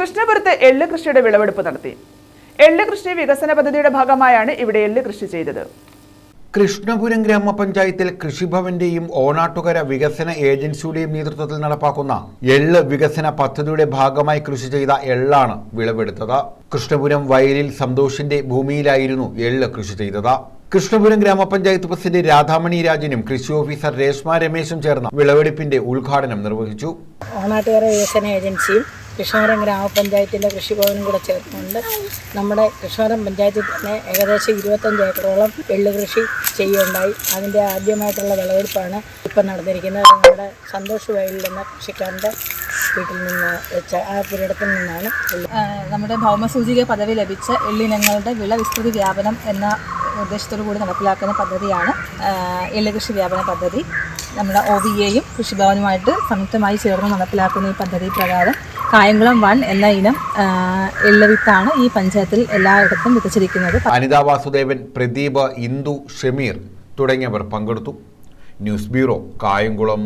കൃഷ്ണപുരത്ത് എള്ള് കൃഷിയുടെ വിളവെടുപ്പ് നടത്തി. എള്ള് കൃഷി വികസന പദ്ധതിയുടെ ഭാഗമായാണ് ഇവിടെ എള്ള് കൃഷി ചെയ്തത്. കൃഷ്ണപുരം ഗ്രാമപഞ്ചായത്തിൽ കൃഷിഭവന്റെയും ഓണാട്ടുകര വികസന ഏജൻസിയുടെയും നേതൃത്വത്തിൽ നടപ്പാക്കുന്ന എള്ള് വികസന പദ്ധതിയുടെ ഭാഗമായി കൃഷി ചെയ്ത എള്ളാണ് വിളവെടുത്തത്. കൃഷ്ണപുരം വയലിൽ സന്തോഷിന്റെ ഭൂമിയിലായിരുന്നു എള്ള് കൃഷി ചെയ്തത്. കൃഷ്ണപുരം ഗ്രാമപഞ്ചായത്ത് പ്രസിഡന്റ് രാധാമണി രാജനും കൃഷി ഓഫീസർ രേഷ്മ രമേശും ചേർന്ന് വിളവെടുപ്പിന്റെ ഉദ്ഘാടനം നിർവഹിച്ചു. ഓണാട്ടുകര വികസന ഏജൻസിയും കൃഷ്ണപുരം ഗ്രാമപഞ്ചായത്തിന്റെ കൃഷിഭവനും കൂടെ ചേർന്നുകൊണ്ട് നമ്മുടെ കൃഷ്ണപുരം പഞ്ചായത്തിൽ തന്നെ ഏകദേശം ഇരുപത്തഞ്ച് ഏക്കറോളം എള്ളു കൃഷി ചെയ്യുകയുണ്ടായി. അതിന്റെ ആദ്യമായിട്ടുള്ള വിളവെടുപ്പാണ് ഇപ്പം നടന്നിരിക്കുന്നത്. നമ്മുടെ സന്തോഷ് വയലിൽ എന്ന കൃഷിക്കാരന്റെ വീട്ടിൽ നിന്ന് വെച്ച ആ പുരയിടത്തിൽ നിന്നാണ് നമ്മുടെ ഭൗമസൂചിക പദവി ലഭിച്ച എള്ളിനങ്ങളുടെ വിള വിസ്തൃതി വ്യാപനം എന്ന ഉദ്ദേശത്തോടു കൂടി നടപ്പിലാക്കുന്ന പദ്ധതിയാണ് എള്ള് കൃഷി വ്യാപന പദ്ധതി. നമ്മുടെ ഒ ബി എയും കൃഷിഭവനുമായിട്ട് സംയുക്തമായി ചേർന്ന് നടപ്പിലാക്കുന്ന ഈ പദ്ധതി പ്രകാരം കായംകുളം വൺ എന്ന ഇനം എള്ളവിത്താണ് എള്ള് വിത്താണ് ഈ പഞ്ചായത്തിൽ എല്ലായിടത്തും വിതച്ചിരിക്കുന്നത്. അനിതാ വാസുദേവൻ പ്രദീപ് ഇന്ദു ഷമീർ തുടങ്ങിയവർ പങ്കെടുത്തു. News bureau Kayamkulam.